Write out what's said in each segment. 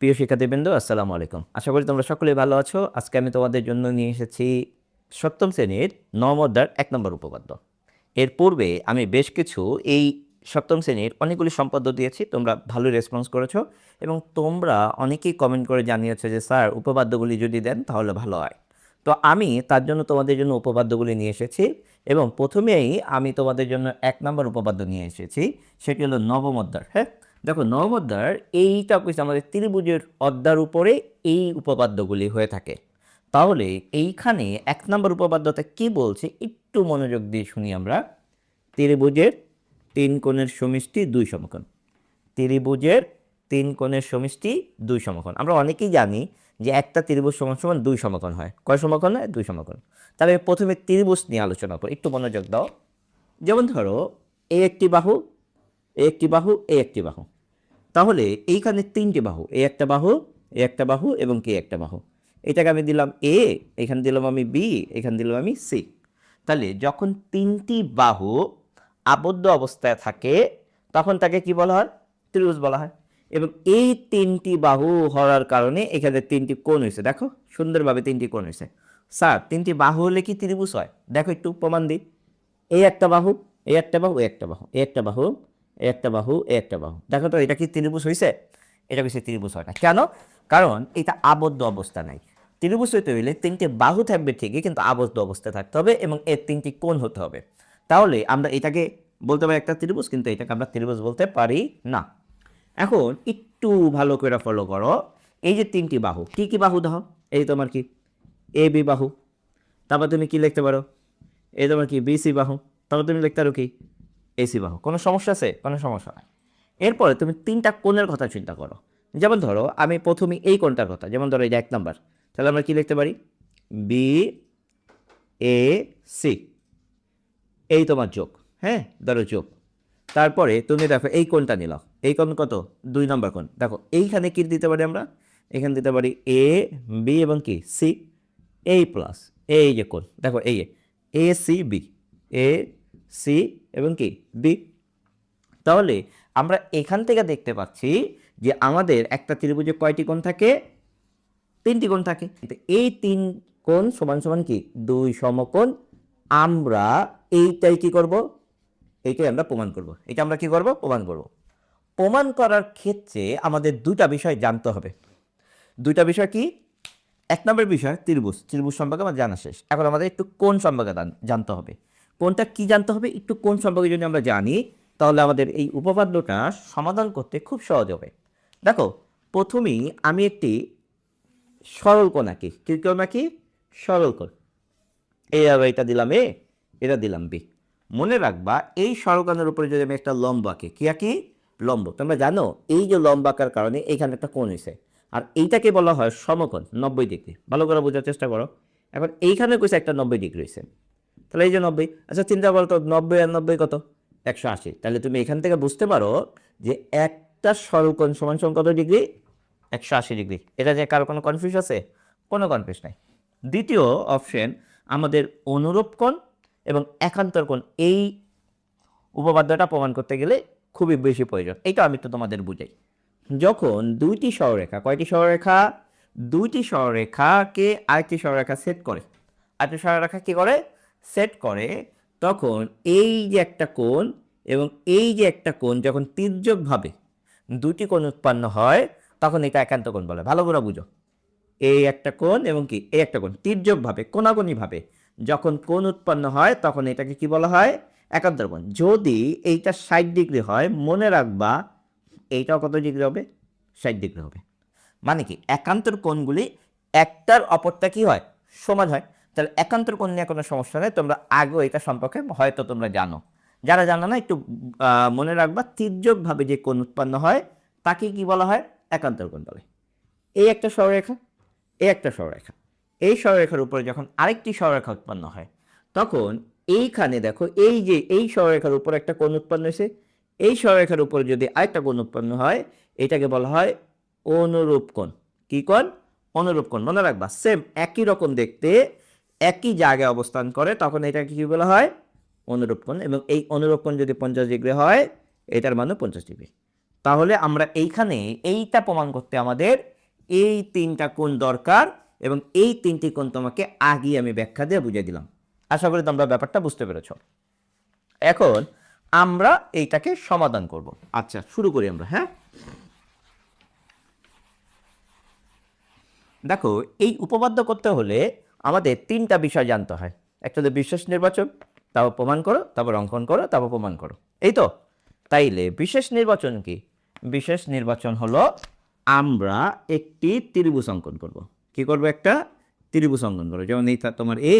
প্রিয় শিক্ষার্থীবৃন্দ, আসসালামু আলাইকুম। আশা করি তোমরা সকলেই ভালো আছো। আজকে আমি তোমাদের জন্য নিয়ে এসেছি সপ্তম শ্রেণির নবম অধ্যায়ের এক নম্বর উপপাদ্য। এর পূর্বে আমি বেশ কিছু এই সপ্তম শ্রেণির অনেকগুলি সম্পাদ্য দিয়েছি, তোমরা ভালো রেসপন্স করেছ এবং তোমরা অনেকেই কমেন্ট করে জানিয়েছো যে, স্যার, উপপাদ্যগুলি যদি দেন তাহলে ভালো হয়। তো আমি তার জন্য তোমাদের জন্য উপপাদ্যগুলি নিয়ে এসেছি এবং প্রথমেই আমি তোমাদের জন্য এক নম্বর উপপাদ্য নিয়ে এসেছি, সেটি হলো নবম অধ্যায় হ্যাঁ? দেখো নবম অধ্যায়ের এইটা কিছু আমাদের ত্রিভুজের অধ্যার উপরে এই উপপাদ্যগুলি হয়ে থাকে। তাহলে এইখানে এক নম্বর উপপাদ্যটা কি বলছে একটু মনোযোগ দিয়ে শুনি আমরা। ত্রিভুজের তিন কোণের সমষ্টি দুই সমকোণ। ত্রিভুজের তিন কোণের সমষ্টি দুই সমকোণ। আমরা অনেকেই জানি যে একটা ত্রিভুজ সমান সমান দুই সমকোণ হয়। কয় সমকোণ হয়? দুই সমকোণ। তাহলে প্রথমে ত্রিভুজ নিয়ে আলোচনা করো। একটু মনোযোগ দাও। যেমন ধরো এই একটি বাহু এ একটি বাহু, এ একটি বাহু। তাহলে এইখানে তিনটি বাহু, এ একটা বাহু, এ একটা বাহু এবং কে একটা বাহু। এটাকে আমি দিলাম এ, এখানে দিলাম আমি বি, এখানে দিলাম আমি সি। তাহলে যখন তিনটি বাহু আবদ্ধ অবস্থায় থাকে, তখন তাকে কি বলা হয়? ত্রিভুজ বলা হয়। এবং এই তিনটি বাহু হওয়ার কারণে এখানে তিনটি কোণ হয়েছে। দেখো, সুন্দরভাবে তিনটি কোণ হয়েছে। স্যার, তিনটি বাহু হলে কি ত্রিভুজ হয়? দেখো একটু প্রমাণ দিই। এই একটা বাহু এই একটা বাহু এই একটা বাহু এই একটা বাহু এই একটা বাহু এই একটা বাহু। দেখো তো, এটা কি ত্রিভুজ হয়েছে এটা কিছু ত্রিভুজ হয় না। কেন? কারণ এটা আবদ্ধ অবস্থা নাই। ত্রিভুজ হইতে হইলে তিনটে বাহু থাকবে ঠিকই, কিন্তু আবদ্ধ অবস্থায় থাকতে হবে এবং এর তিনটি কোণ হতে হবে। তাহলে আমরা এটাকে বলতে পারি একটা ত্রিভুজ, কিন্তু এটাকে আমরা ত্রিভুজ বলতে পারি না। এখন একটু ভালো করে ফলো করো। এই যে তিনটি বাহু, কি কি বাহু দাও এই তোমার কি এ বি বাহু। তারপর তুমি কি লিখতে পারো? এই তোমার কি বিসি বাহু। তারপর তুমি লিখতে পারো কি? এসি বাহু, কোনো সমস্যা আছে? কোনো সমস্যা নাই। এরপরে তুমি তিনটা কোণের কথা চিন্তা করো। যেমন ধরো, আমি প্রথমে এই কোণটার কথা, যেমন ধরো যে এক নাম্বার, তাহলে আমরা কি লিখতে পারি? বি এ সি এই তোমার যোগ হ্যাঁ? ধরো যোগ। তারপরে তুমি দেখো, এই কোণটা নিলাম এই কোণ কত? দুই নম্বর কোণ। দেখো, এইখানে কি দিতে পারি আমরা? এখানে দিতে পারি এ বি এবং কি? সি এই প্লাস এই যে কোণ। দেখো, এই A C B A C এবং কি? বি তাহলে আমরা এখান থেকে দেখতে পাচ্ছি যে আমাদের একটা ত্রিভুজে কয়টি কোণ থাকে? তিনটি কোণ থাকে। এই তিন কোণ সমান সমান কি? দুই সমকোণ। আমরা এইটাই কি করব? এইটাই আমরা প্রমাণ করব। এটা আমরা কি করব? প্রমাণ করব। প্রমাণ করার ক্ষেত্রে আমাদের দুটা বিষয় জানতে হবে। দুইটা বিষয় কি? এক নম্বর বিষয় ত্রিভুজ। ত্রিভুজ সম্পর্কে আমার জানা শেষ। এখন আমাদের একটু কোন সম্পর্কে জানতে হবে। কোনটা কি জানতে হবে, একটু কোন সম্পর্কে যদি আমরা জানি, তাহলে আমাদের এই উপপাদ্যটা সমাধান করতে খুব সহজ হবে। দেখো, প্রথমেই আমি একটি সরল কোণ আঁকি। কি কোণ আঁকি? সরল কোণ। এই আবার এটা দিলাম এ, এটা দিলাম বি। মনে রাখবা, এই সরলকোণের উপরে যদি আমি একটা লম্ব আঁকি, কি আঁকি? লম্ব। তোমরা জানো, এই যে লম্ব আঁকার কারণে এইখানে একটা কোণ হয়েছে আর এইটাকে বলা হয় সমকোণ, নব্বই ডিগ্রি। ভালো করে বোঝার চেষ্টা করো। এখন এইখানে কইছে একটা নব্বই ডিগ্রি হয়েছে তাহলে এই যে নব্বই। আচ্ছা চিন্তা করো তো, নব্বই আর নব্বই কত? একশো আশি। তাহলে তুমি এখান থেকে বুঝতে পারো যে একটা সরলকোণ সমান সমান কত ডিগ্রি? একশো আশি ডিগ্রি। এটা যে কারও কোনো কনফিউজ আছে? কোনো কনফিউজ নাই। দ্বিতীয় অপশন আমাদের অনুরূপ কোণ এবং একান্তর কোণ। এই উপপাদ্যটা প্রমাণ করতে গেলে খুবই বেশি প্রয়োজন। এটা আমি তো তোমাদের বুঝাই। যখন দুইটি সরলরেখা, কয়টি সরলরেখা? দুইটি সরলরেখাকে আরেকটি সরলরেখা সেট করে। আরেকটি সরলরেখা কি করে? সেট করে, তখন এই যে একটা কোণ এবং এই যে একটা কোণ যখন তির্যকভাবে দুটি কোণ উৎপন্ন হয়, তখন এটা একান্ত কোণ বলে। ভালো করে বুঝো। এই একটা কোণ এবং কি? এই একটা কোণ। তির্যকভাবে কোনাগুনিভাবে যখন কোণ উৎপন্ন হয়, তখন এটাকে কি বলা হয়? একান্তর কোণ। যদি এইটা ষাট ডিগ্রি হয়, মনে রাখবা, এইটাও কত ডিগ্রি হবে? ষাট ডিগ্রি হবে। মানে কি? একান্তর কোণগুলি একটার অপরটা কি হয়? সমান হয়। তাহলে একান্তর কোণ নিয়ে কোনো সমস্যা নেই, তোমরা আগেও এটা সম্পর্কে হয়তো তোমরা জানো। যারা জানো না, একটু মনে রাখবা, তির্যকভাবে যে কোন উৎপন্ন হয়, তাকে কি বলা হয়? একান্তর কোণ বলে। এই একটা সরলরেখা এই একটা সরলরেখা এই সরলরেখার উপরে যখন আরেকটি সরলরেখা উৎপন্ন হয়, তখন এইখানে দেখো, এই যে, এই সরলরেখার উপর একটা কোণ উৎপন্ন হয়েছে, এই সরলরেখার উপরে যদি আরেকটা কোণ উৎপন্ন হয়, এটাকে বলা হয় অনুরূপ কোণ। কি কোণ? অনুরূপ কোণ। মনে রাখবা সেম একই রকম দেখতে একই জায়গায় অবস্থান করে, তখন এটাকে কি বলা হয়? অনুরূপ কোণ। এবং এই অনুরূপ কোণ যদি পঞ্চাশ ডিগ্রি হয়, এটার মানও পঞ্চাশ ডিগ্রি। তাহলে আমরা এইখানে এইটা প্রমাণ করতে আমাদের এই তিনটা কোণ দরকার এবং এই তিনটি কোণ তোমাকে আগেই আমি ব্যাখ্যা দিয়ে বুঝিয়ে দিলাম। আশা করি তোমরা ব্যাপারটা বুঝতে পেরেছ। এখন আমরা এইটাকে সমাধান করব। আচ্ছা শুরু করি আমরা হ্যাঁ? দেখো, এই উপপাদ্য করতে হলে আমাদের তিনটা বিষয় জানতে হয়। একটা হলো বিশেষ নির্বাচন তারপর প্রমাণ করো, তারপর অঙ্কন করো, তারপর প্রমাণ করো। এই তো? তাইলে বিশেষ নির্বাচন কি? বিশেষ নির্বাচন হলো আমরা একটি ত্রিভুজ অঙ্কন করব। কি করব একটা? ত্রিভুজ অঙ্কন করব। যেমন এই তোমার এ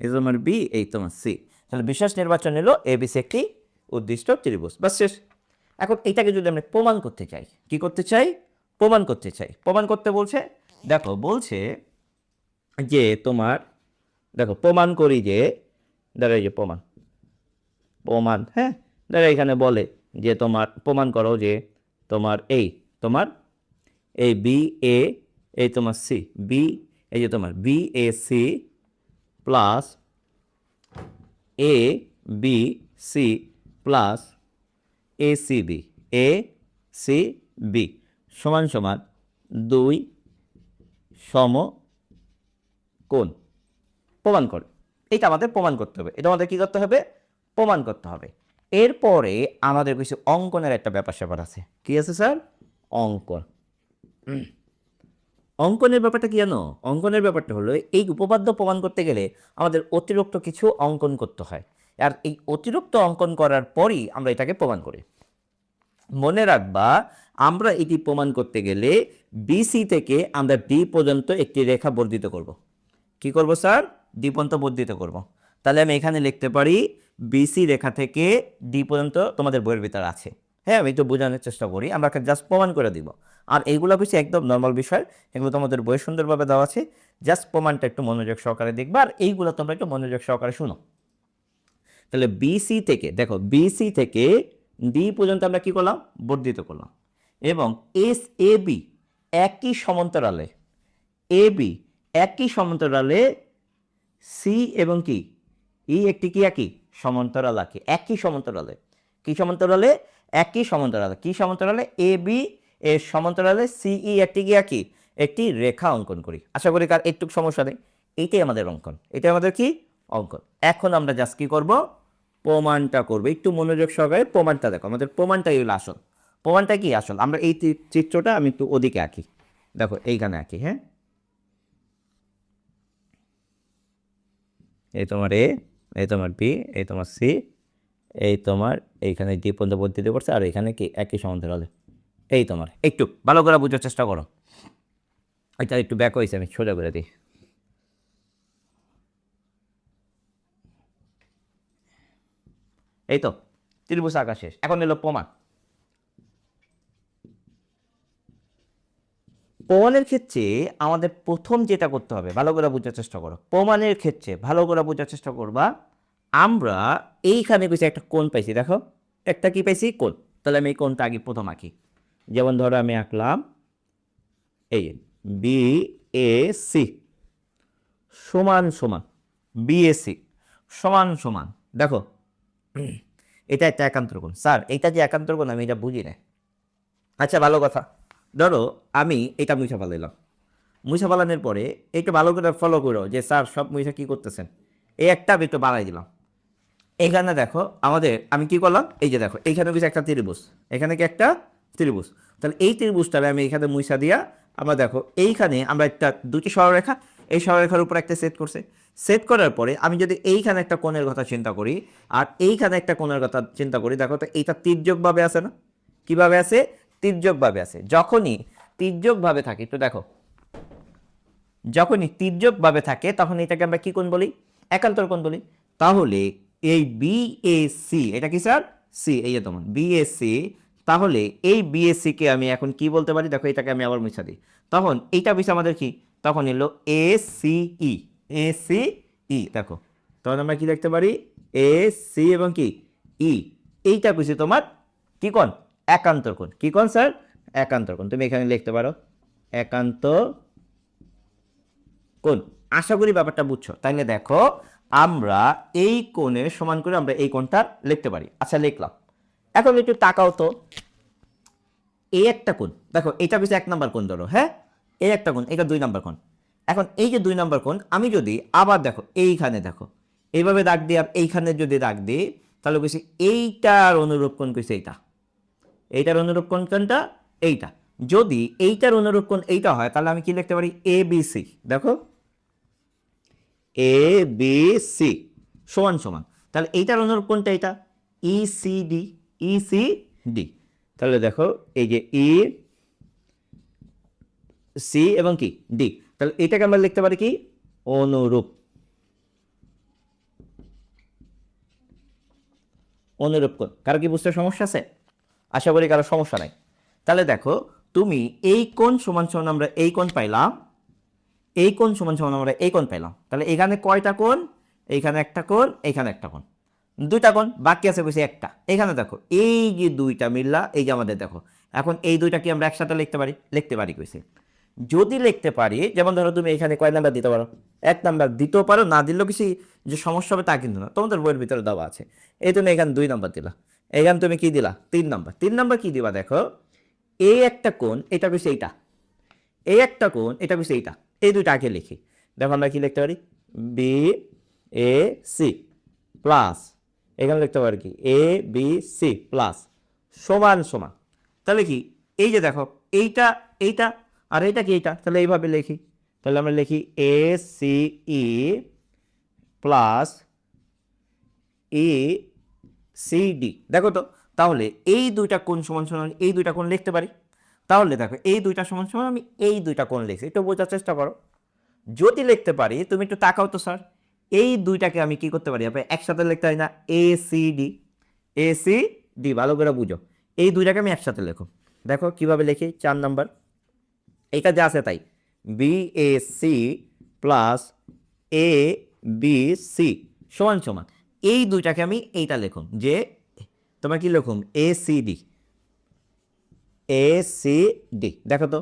এই তোমার বি, এই তোমার সি। তাহলে বিশেষ নির্বাচন হলো এ, বি, সি একটি উদ্দিষ্ট ত্রিভুজ। বাস শেষ। এখন এইটাকে যদি আমরা প্রমাণ করতে চাই, কি করতে চাই? প্রমাণ করতে চাই। প্রমাণ করতে বলছে, দেখো বলছে যে তোমার, দেখো, প্রমাণ করি যে দাঁড়া এই যে প্রমাণ। প্রমাণ হ্যাঁ? দাঁড়া এখানে বলে যে তোমার, প্রমাণ করো যে তোমার এই তোমার এই বি এ এই তোমার সি বি এই যে তোমার B A C plus A B C plus A C B A C B সমান সমান দুই সম কোণ প্রমাণ করে। এটা আমাদের প্রমাণ করতে হবে। এটা আমাদের কী করতে হবে? প্রমাণ করতে হবে। এরপরে আমাদের কিছু অঙ্কনের একটা ব্যাপার স্যাপার আছে। কি আছে স্যার? অঙ্কন। অঙ্কনের ব্যাপারটা কি জানো? অঙ্কনের ব্যাপারটা হলো, এই উপপাদ্য প্রমাণ করতে গেলে আমাদের অতিরিক্ত কিছু অঙ্কন করতে হয়। আর এই অতিরিক্ত অঙ্কন করার পরই আমরা এটাকে প্রমাণ করি। মনে রাখবা, আমরা এটি প্রমাণ করতে গেলে বিসি থেকে আমরা ডি পর্যন্ত একটি রেখা বর্ধিত করব। কি করব স্যার? পর্যন্ত বর্ধিত করব। তাহলে আমি এখানে লিখতে পারি বিসি রেখা থেকে ডি পর্যন্ত তোমাদের বইয়ের ভিতর আছে। হ্যাঁ আমি একটু বোঝানোর চেষ্টা করি, আমরা জাস্ট প্রমাণ করে দিব। আর এইগুলো বেশি একদম নর্মাল বিষয়, এগুলো তোমাদের বই সুন্দরভাবে দেওয়া আছে। জাস্ট প্রমাণটা একটু মনোযোগ সহকারে দেখবা, আর এইগুলো তোমরা একটু মনোযোগ সহকারে শুনো। তাহলে বিসি থেকে, দেখো বিসি থেকে ডি পর্যন্ত আমরা কি করলাম? বর্ধিত করলাম। এবং এস এ বি একই সমান্তরালে এ বি একই সমান্তরালে সি এবং কি ই একটি কি একই? সমান্তরাল আঁকি। একই সমান্তরালে। কি সমান্তরালে? একই সমান্তরালে। কি সমান্তরালে? এ বি এর সমান্তরালে সিই একটি কি একই? একটি রেখা অঙ্কন করি। আশা করি কার একটু সমস্যা নেই। এইটাই আমাদের অঙ্কন। এটাই আমাদের কি? অঙ্কন। এখন আমরা জাস্ট কি করব? প্রমাণটা করব। একটু মনোযোগ সহকারে প্রমাণটা দেখো। আমাদের প্রমাণটাই হলো আসল। প্রমাণটা কি আসল? আমরা এই চিত্রটা আমি একটু ওদিকে আঁকি। দেখো, এইখানে আঁকি হ্যাঁ? এই তোমার এ, এই তোমার বি, এই তোমার সি, এই তোমার এইখানে ডি পর্যন্ত বর্ধিত করছে আর এখানে কি একই সমান্তরালে এই তোমার, একটু ভালো করে বোঝার চেষ্টা করো। এটা একটু ব্যাক হয়েছে, আমি সোজা করে দিই। এই তো, ত্রিভুজ আঁকা শেষ, এখন এলো প্রমাণ। প্রমাণের ক্ষেত্রে আমাদের প্রথম যেটা করতে হবে, ভালো করে বোঝার চেষ্টা করো। প্রমাণের ক্ষেত্রে ভালো করে বোঝার চেষ্টা করবা, আমরা এইখানে কিছু একটা কোণ পাইছি, দেখো। একটা কি পাইছি? কোণ। তাহলে আমি এই কোণটা আগে প্রথম আঁকি। যেমন ধরো আমি আঁকলাম, এই বি এ সি সমান সমান বিএসসি সমান সমান। দেখো, এটা একটা একান্তর কোণ। স্যার, এইটা যে একান্তর কোণ আমি এটা বুঝি না আচ্ছা ভালো কথা। ধরো, আমি এটা মুছা ফালাইলাম। মুছা ফালানোর পরে একটু ভালো করে ফলো করো যে, স্যার, সব মুছা কী করতেছেন? এই একটা আমি একটু বাড়াই দিলাম। এখানে দেখো, আমাদের, আমি কি করলাম? এই যে দেখো এইখানে কিছু একটা ত্রিভুজ। এখানে কি একটা ত্রিভুজ? তাহলে এই ত্রিভুজটাকে আমি এখানে মুইসা দিয়া, আমরা দেখো, এইখানে আমরা একটা দুটি সরলরেখা এই সরলরেখার উপর একটা সেট করছে। সেট করার পরে আমি যদি এইখানে একটা কোণের কথা চিন্তা করি, আর এইখানে একটা কোণের কথা চিন্তা করি, দেখো তো এইটা তির্যকভাবে আছে না? কীভাবে আছে? তির্যকভাবে আছে, যখনই তির্যকভাবে থাকে একটু দেখো, যখনই তির্যকভাবে থাকে তখন এটাকে আমরা কি কোণ বলি? একান্তর কোণ বলি। তাহলে এই বিএসসি এটা কি স্যার? সি এই যে তোমার বিএসসি তাহলে এই বিএসসি কে আমি এখন কি বলতে পারি? দেখো, এটাকে আমি আবার মুছা দিই। তখন এইটা বিষয় আমাদের কি? তখন এলো এ সিই এ ই দেখো। তখন আমরা কি দেখতে পারি? এ সি এবং কি? ই এইটা বুঝি তোমার কি কোণ? একান্তর কোণ কি কোণ, স্যার? একান্তর কোণ তুমি এখানে লিখতে পারো। একান্ত কোণ আশা করি ব্যাপারটা বুঝছ। তাইলে দেখো, আমরা এই কোণে সমান করে আমরা এই কোণটা লিখতে পারি। আচ্ছা লিখলাম। এখন একটু তাকাও তো। এই একটা কোণ। দেখো, এটা বেশি এক নাম্বার কোণ ধরো হ্যাঁ? এই একটা কোণ, এটা দুই নাম্বার কোণ। এখন এই যে দুই নাম্বার কোণ, আমি যদি আবার দেখো, এইখানে দেখো, এইভাবে দাগ দিই আর এইখানে যদি দাগ দিই, তাহলে বেশি এইটার অনুরূপ কোণ কইছে এইটা। এইটার অনুরূপ কোণ কোনটা? এইটা। যদি এইটার অনুরূপ কোণ এইটা হয়, তাহলে আমি কি লিখতে পারি? এ বি সি দেখো। এ বি সি সমান সমান। তাহলে এইটার অনুরূপ কোনটা এটা E C D E C D তাহলে দেখো, এই যে ই সি এবং কি? ডি তাহলে এটাকে আমরা লিখতে পারি কি? অনুরূপ। অনুরূপ কোণ কারও কি বুঝতে সমস্যা আছে? আশা করি কারও সমস্যা নাই। তাহলে দেখো, তুমি এই কোণ সমান সমান আমরা এই কোণ পাইলাম, এই কোণ সমান সমান আমরা এই কোণ পাইলাম। তাহলে এখানে কয়টা কোণ? এইখানে একটা কোণ এইখানে একটা কোণ। দুইটা কোণ, বাকি আছে বেশি একটা। এখানে দেখো, এই যে দুইটা মিললা, এই যে আমাদের দেখো, এখন এই দুইটা কি আমরা একসাথে লিখতে পারি? লিখতে পারি কইছে। যদি লিখতে পারি, যেমন ধরো তুমি এখানে কয় নাম্বার দিতে পারো? এক নাম্বার দিতেও পারো, না দিলেও কিছু যে সমস্যা হবে তা কিন্তু না। তোমাদের বইয়ের ভিতরে দেওয়া আছে। এই তুমি এখানে দুই নাম্বার দিলা। এখানে তুমি কি দিলা? তিন নাম্বার। তিন নম্বর কি দিবা দেখো? এই একটা কোণ, এটা বেশি এইটা। এই একটা কোণ, এটা বেশি এইটা। এই দুইটা আগে লিখি। দেখো আমরা কি লিখতে পারি? B, A, C plus. এখানে লিখতে পারি কি? A, B, C plus. সমান সমান। তাহলে কি? এই যে দেখো, এইটা এইটা আর এইটা কি এইটা? তাহলে এইভাবে লিখি। তাহলে আমরা লিখি A, C, E plus A C D দেখো তো, তাহলে এই দুইটা কোন সমান সমান এই দুইটা কোন লিখতে পারি। তাহলে দেখো, এই দুইটা সমান সমান আমি এই দুইটা কোন লিখছি। একটু বোঝার চেষ্টা করো। যদি লিখতে পারি, তুমি একটু তাকাও তো, স্যার। এই দুইটাকে আমি কি করতে পারি? আপনি একসাথে লিখতে পারি না। A C D A C D ভালো করে বুঝো। এই দুইটাকে আমি একসাথে লেখো। দেখো কীভাবে লিখি, চার নাম্বার। এইটা যা আছে তাই। B A C plus A B C সমান সমান। এই দুইটাকে আমি এইটা লেখুন, যে তোমার কি লিখুন? A C D A C D দেখো তো,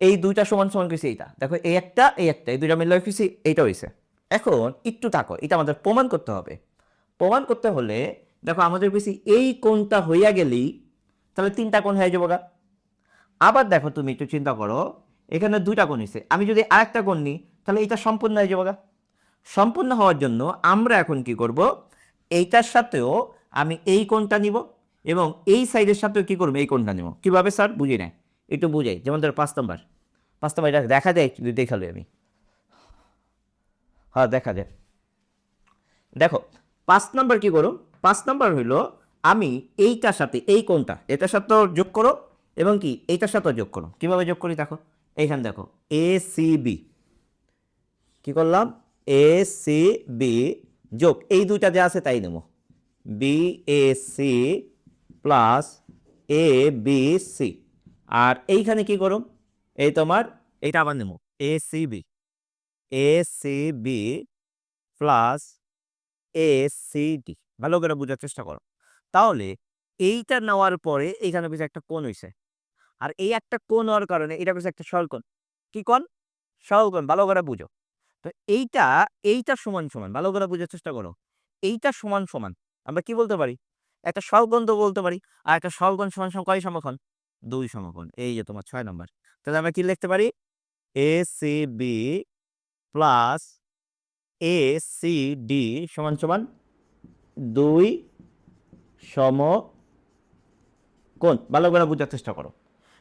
এই দুইটা সমান সমান কিছু এইটা। দেখো, এই একটা এই একটা, এই দুইটা মিলে কিছু এইটা হয়েছে এখন একটু থাকো, এটা আমাদের প্রমাণ করতে হবে। প্রমাণ করতে হলে, দেখো, আমাদের বেশি এই কোণটা হইয়া গেলেই তাহলে তিনটা কোণ হয়ে যাব গা। আবার দেখো, তুমি একটু চিন্তা করো, এখানে দুইটা কোণ হয়েছে আমি যদি আরেকটা কোণ নিই, তাহলে এটা সম্পূর্ণ হয়ে যাব গা। সম্পূর্ণ হওয়ার জন্য আমরা এখন কি করব? এইটার সাথেও আমি এই কোণটা নিব এবং এই সাইডের সাথেও কি করব? এই কোণটা নিব। কীভাবে, স্যার? বুঝি নাই। একটু বুঝাই। যেমন ধরো পাঁচ নম্বর। পাঁচ নম্বর, এটা দেখা যায় একটু দেখাল আমি। হ্যাঁ দেখা যায়। দেখো, পাঁচ নাম্বার কি করো পাঁচ নাম্বার হইল আমি এইটার সাথে এই কোনটা এটার সাথেও যোগ করো এবং কি, এইটার সাথেও যোগ করো। কীভাবে যোগ করি? দেখো, এইখানে দেখো এ সি বি কী করলাম? এ সি বি যোগ, এই দুইটা যা আছে তাই নেব। B A C plus A B C আর এইখানে কি করো এই তোমার, এইটা আবার নেব। A C B A C B plus A C D ভালো করে বোঝার চেষ্টা করো। তাহলে এইটা নেওয়ার পরে এইখানে বেশ একটা কোণ হইছে। আর এই একটা কোণ হওয়ার কারণে এটা বেশ একটা সরলকোণ কি কোণ? সরলকোণ ভালো করে বুঝো। তো এইটা এইটা সমান সমান। ভালো করে বোঝার চেষ্টা করো। এইটা সমান সমান। আমরা কি বলতে পারি? একটা তো বলতে পারি, আর একটা সরলকোণ সমান সমান কয় সমকোণ? দুই সমকোণ। এই যে তোমার ছয় নম্বর। তাহলে আমরা কি লিখতে পারি? A C B plus A C D সমান সমান দুই সম কোন ভালো করে বোঝার চেষ্টা করো।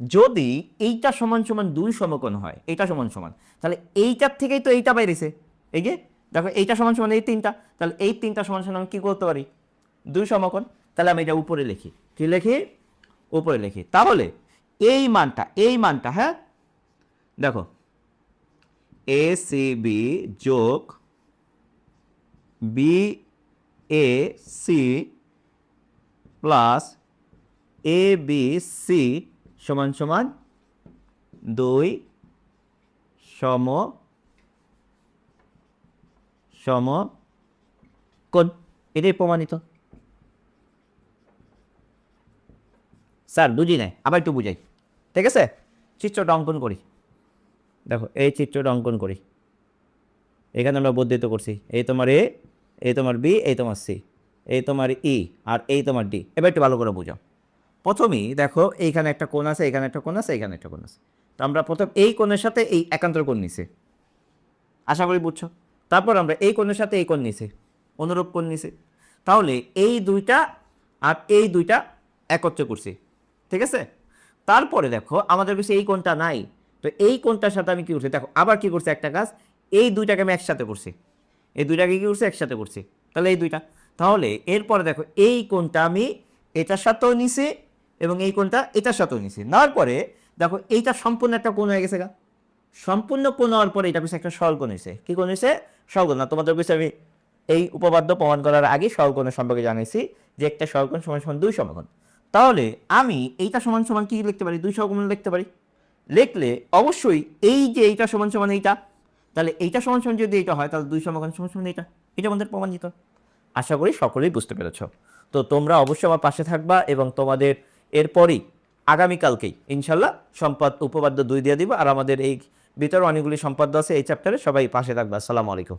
যদি এইটা সমান সমান দুই সমকোণ হয়, এইটা সমান সমান, তাহলে এইটার থেকেই তো এইটা বাইরেছে। এই যে, দেখো এইটা সমান সমান এই তিনটা, তাহলে এই তিনটা সমান সমান আমি কী করতে পারি? দুই সমকোণ, তাহলে আমি এটা উপরে লিখি। কি লিখি? উপরে লিখি। তাহলে এই মানটা এই মানটা হ্যাঁ? দেখো, এ সি বি যোগ B A C plus A B C সমান সমান দুই সম সম কোন এটাই প্রমাণিত। স্যার, বুঝি নাই। আবার একটু বুঝাই। ঠিক আছে? চিত্রটা অঙ্কন করি। দেখো, এই চিত্রটা অঙ্কন করি। এখানে আমরা বর্ধিত করছি। এই তোমার এ এই তোমার বি এই তোমার সি এই তোমার ই, আর এই তোমার ডি। এবার একটু ভালো করে বুঝাও। প্রথমেই দেখো এইখানে একটা কোণ আছে এখানে একটা কোণ আছে এখানে একটা কোণ আছে। তো আমরা প্রথম এই কোণের সাথে এই একান্তর কোণ নিছি। আশা করি বুঝছ? তারপর আমরা এই কোণের সাথে এই কোণ নিছি, অনুরূপ কোণ নিছি। তাহলে এই দুইটা আর এই দুইটা একত্রে করছি, ঠিক আছে? তারপরে দেখো আমাদের কাছে এই কোণটা নাই, তো এই কোণটার সাথে আমি কি করছি? দেখো, আবার কি করছি একটা কাজ? এই দুইটাকে আমি একসাথে করছি। এই দুইটাকে কি করছি? একসাথে করছি। তাহলে এই দুইটা। তাহলে এরপরে দেখো এই কোণটা আমি এটার সাথেও নিছি এবং এই কোণটা, এটার সাথেও নিছি। নেওয়ার পরে, দেখো, এইটা সম্পূর্ণ একটা কোণ হয়ে গেছে গা। সম্পূর্ণ কোণ হওয়ার পরে এটা পিছিয়ে একটা সরল হয়েছে। কি কোণ হয়েছে? সরলকোণ না, তোমাদের পিছিয়ে আমি এই উপপাদ্য প্রমাণ করার আগে সরলকোণের সম্পর্কে জানিয়েছি যে একটা সরলকোণ সমান সমান দুই সমকোণ। তাহলে আমি এইটা সমান সমান কি লিখতে পারি? দুই সমকোণ লিখতে পারি? লিখলে অবশ্যই এই যে এইটা সমান সমান এইটা, তাহলে এইটা সমান সমান যদি এইটা হয়, তাহলে দুই সমকোণ সমান সমান এইটা। এটা আমাদের প্রমাণিত। আশা করি সকলেই বুঝতে পেরেছ। তো তোমরা অবশ্যই আমার পাশে থাকবা এবং তোমাদের এরপরই আগামীকালকেই ইনশাল্লাহ সম্পাদ উপপাদ্য দুই দিয়ে দিব। আর আমাদের এই ভিতরে অনেকগুলি সম্পাদ্য আছে, এই চ্যাপ্টারে সবাই পাশে থাকবে। আসসালামু আলাইকুম।